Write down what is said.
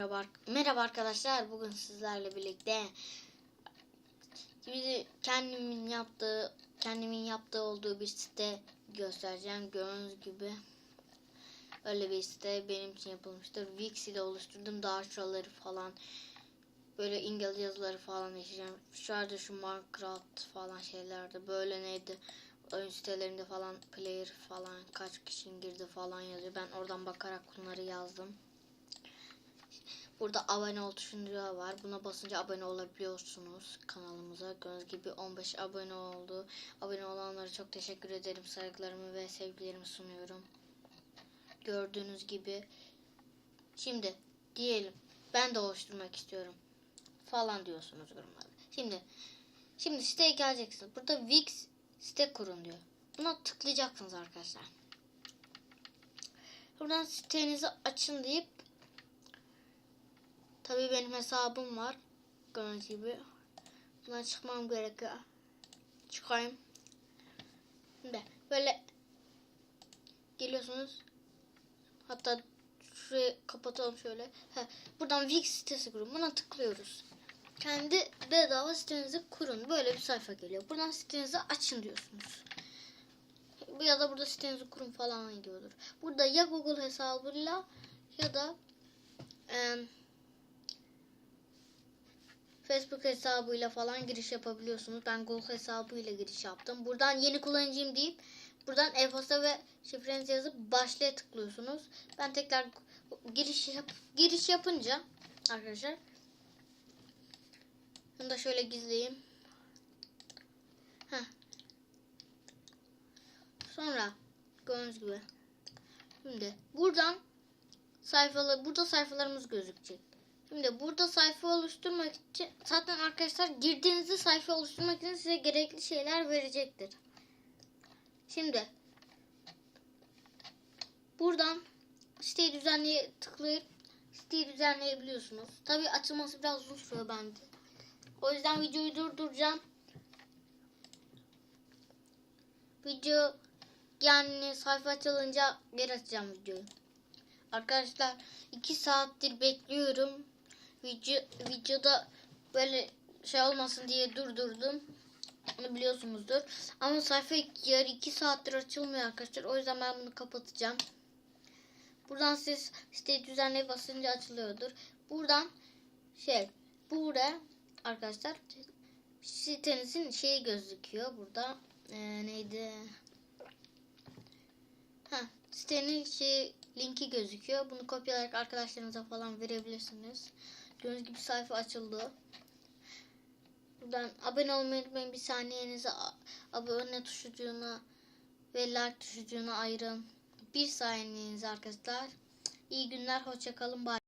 Merhaba, merhaba arkadaşlar. Bugün sizlerle birlikte şimdi kendimin yaptığı kendimin yaptığı olduğu bir site göstereceğim. Gördüğünüz gibi öyle bir site benim için yapılmıştır. Wix ile oluşturdum. Daha falan böyle İngilizce yazıları falan yaşayacağım. Şurada şu Minecraft falan şeylerde böyle neydi oyun sitelerinde falan player falan kaç kişi girdi falan yazıyor. Ben oradan bakarak bunları yazdım. Burada abone ol tuşunda var. Buna basınca abone olabiliyorsunuz kanalımıza. Gördüğünüz gibi 15 abone oldu. Abone olanlara çok teşekkür ederim. Saygılarımı ve sevgilerimi sunuyorum. Gördüğünüz gibi. Şimdi diyelim ben de oluşturmak istiyorum. Falan diyorsunuz yorumlarda. Şimdi şimdi siteye geleceksiniz. Burada Wix site kurun diyor. Buna tıklayacaksınız arkadaşlar. Buradan sitenizi açın deyip Tabii benim hesabım var. Gördüğünüz gibi. Buna çıkmam gerekiyor. Çıkayım. Şimdi böyle geliyorsunuz. Hatta şurayı kapatalım şöyle. Heh, buradan Wix sitesi kurun. Buna tıklıyoruz. Kendi bedava sitenizi kurun. Böyle bir sayfa geliyor. Buradan sitenizi açın diyorsunuz. Ya da burada sitenizi kurun falan diyordur. Burada ya Google hesabıyla ya da eee Facebook hesabıyla falan giriş yapabiliyorsunuz. Ben Google hesabıyla giriş yaptım. Buradan yeni kullanıcıyım deyip buradan e-posta ve şifrenizi yazıp başlaya tıklıyorsunuz. Ben tekrar giriş yap giriş yapınca arkadaşlar bunu da şöyle gizleyeyim. Heh. Sonra gördüğünüz gibi şimdi buradan sayfalar burada sayfalarımız gözükecek. Şimdi burada sayfa oluşturmak için zaten arkadaşlar girdiğinizde sayfa oluşturmak için size gerekli şeyler verecektir. Şimdi buradan siteyi düzenleye tıklayıp siteyi düzenleyebiliyorsunuz. Tabi açılması biraz uzun sürüyor bende. O yüzden videoyu durduracağım. Video yani sayfa açılınca geri açacağım videoyu. Arkadaşlar 2 saattir bekliyorum. Video, videoda böyle şey olmasın diye durdurdum. Onu biliyorsunuzdur. Ama sayfa yarı 2 saattir açılmıyor arkadaşlar. O yüzden ben bunu kapatacağım. Buradan siz siteyi düzenleyip basınca açılıyordur. Buradan şey burada arkadaşlar sitenizin şeyi gözüküyor burada. Ee, neydi? Ha, sitenin şey linki gözüküyor. Bunu kopyalayarak arkadaşlarınıza falan verebilirsiniz. Gördüğünüz gibi sayfa açıldı. Buradan abone olmayı unutmayın. Bir saniyenizi abone tuşucuğuna ve like tuşucuğuna ayırın. Bir saniyenizi arkadaşlar. İyi günler. Hoşçakalın. Bye.